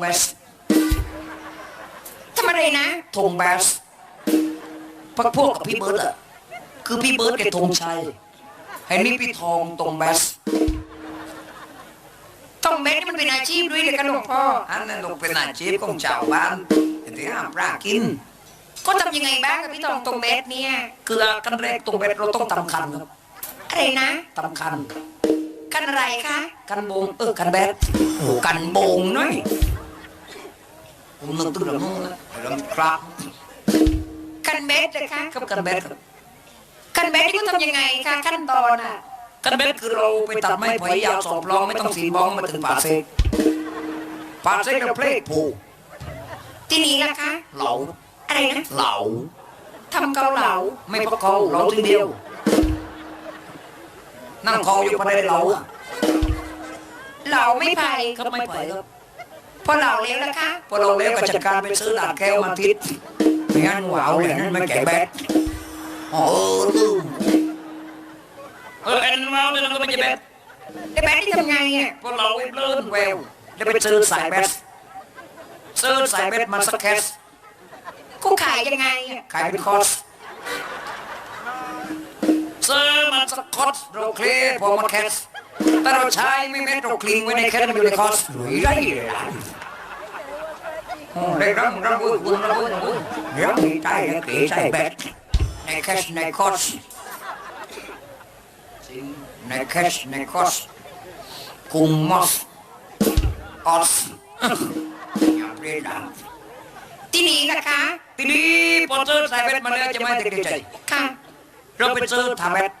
เบสทำอะไรนะธงเบสพักพวกกับพี่เบิร์ดอะคือพี่เบิร์ดแกธงชัยไอ้นี่พี่ทองตรงเบสต้องเม็ดนี่มันเป็นอาชีพด้วยเลยกันหลวงพ่ออันนั้นลงเป็นอาชีพของชาวบ้านที่ห้ามปลากิน ก็ทำยังไงบ้างกับพี่ตองตรงเม็ดเนี่ยคือกันแรกตรงเบสเราต้องตำคันครับอะไรนะตำคันกันอะไรคะ กันโบงเออกันเบสโอ้กันโบงน้อย ผมนึกถึงเรื่องนู้นแล้วเรื่องครับกันเม็ดเลยคะครับกันเบสครับกันเม็ดนี่ก็ทำยังไงคะขั้นตอนอะกันเบสคือเราไปตัดไม้ไผ่ยาวสองปลองไม่ต้องสีบองมาถึงป่าเซกป่าเซกเราเพลกผูที่นี้ล่ะคะเหลาอะไรนะเหลาทำเกาเหลาไม่พอเขาเหลาทีเดียว นั่งคออยู่ประเดี๋ยวเหลาอะเหลาไม่ไผ่ครับไม่ไผ่ครับ พอเหลาแล้วล่ะคะพอเราเลี้ยวก็จัดการไปซื้อดาดแก้วมาทิศไม่งั้นหวาวเลยนั่นไม่แก่แบดอ๋อลืมเออไอ้นั่นหวาวเลยนั่นก็ไม่ใช่แบดแล้วแบดที่ทำไงอะพอเราเลื่อนแววแล้วไปซื้อสายแบดซื้อสายแบดมาสักแคสกูขายยังไงอะขายเป็นคอร์สซื้อมาสักคอร์สเราเคลียร์พอหมดแคส แต่เราใช้ไม่เม็ดเราคลีนไว้ในแคสมันอยู่ในคอสหรือไรเลยล่ะโอ้ได้รับรับบุญบุญรับบุญรับบุญเดี๋ยวมีใจเก๋ใจแบดในแคสในคอสในแคสในคอสกุมมอสออสอย่าเรียดังที่นี้ล่ะคะที่นี้พอเจอสายเบ็ดมาแล้วจะไม่ติดใจค่ะเราไปเจอถาเบ็ด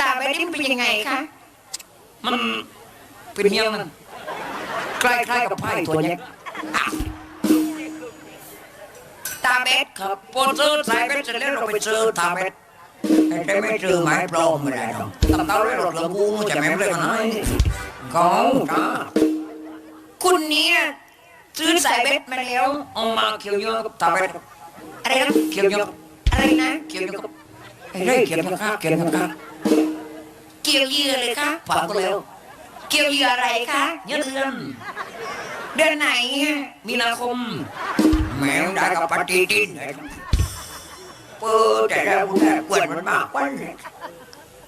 ตาแบดนี่เป็นยังไงคะ มันเป็นเงี้ยนั่นคล้ายๆกับไพ่ตัวเนี้ยอะตาแบดครับพอเจอสายเบ็ดเสร็จแล้วเราไปเจอถาเบ็ดแต่ไม่เจอไม้ปลอมไม่ได้หรอกตำเต้าเลยหรอกเราบูจะแม่งเลยมันไหนเขาจ้าคุณเนี่ยซื้อสายเบ็ดมาแล้วเอามาเขียวเยอะกับถาเบ็ดอะไรนะเขียวเยอะอะไรนะเขียวเยอะกับไอ้เรื่องเขียวเยอะครับเขียวเยอะครับเกี่ยวเหยื่อเลยคะฝากก็แล้วเกี่ยวเหยื่ออะไรคะเยอะเดือน เดือนไหนอะมีนาคมแมวได้กับปฏิทินเปิดแต่ละบุญแต่กวนมันมากกว่าเนี่ย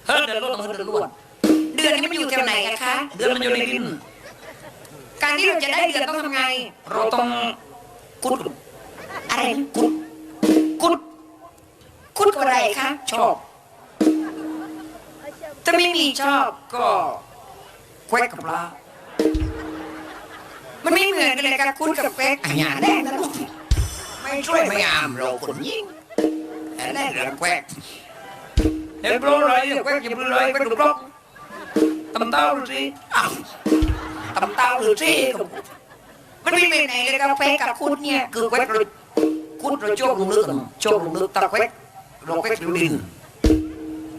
เฮ้ยเดือนรวดเฮ้ยเดือนรวดเดือนนี้มันอยู่แถวไหนอะคะ เดือนมันอยู่ในดิน การที่เราจะได้เดือนต้องทำไง เราต้องกุดอะไรนะกุดกุดคุดกับอะไรคะชอบถ้าไม่มีชอบก็แควกกับปลามันไม่เหมือนกันเลยค่ะคุดกับเป๊กอันนี้แน่นะลูกไม่ช่วยไม่อามเราคนยิงแต่แน่เรื่องแควกเห็นโปรเลยแควกอย่าเปเลยแควกถูกปลอกตำเต้าดูสิอ้าวตำเต้าดูสิมันไม่เหมือนไหนเลยกับเป๊กกับคุดเนี่ยคือแควกเราคุดเราโจกลงลึกกันโจกลงลึกตะแควกเราแควกอยู่ดิน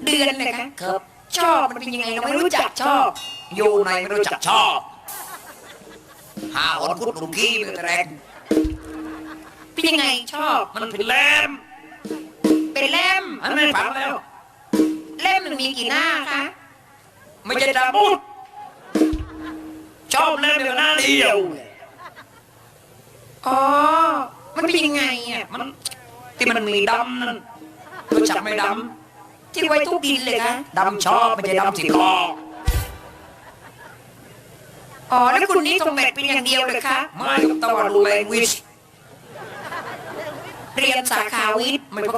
เดือนเลยคะครับ ชอบมันเป็นยังไงเราไม่รู้จักชอบอยู่ในไม่รู้จักชอบหาหอนคุดหลุมขี้เป็นแรงเป็นยังไงชอบมันเป็นแหลมเป็นเล่มอันนั้นฝังแล้วเล่มมันมีกี่หน้าคะไม่ใช่ตาบุดชอบเล่นเดียวหน้าเดียวอ๋อมันเป็นยังไงอะมันที่มันมีดำนั่นรู้จักไหมด ที่ไว้ทุกดินเลยคะำดำชอบไม่ใช่ดำสีคออ๋อแล้วคุณนี่ตรงแบดเป็นอย่างเดียวเลยคะไม่กับตะวันดูแลงวิชเรียนสาขาวิทย์ไม่พบ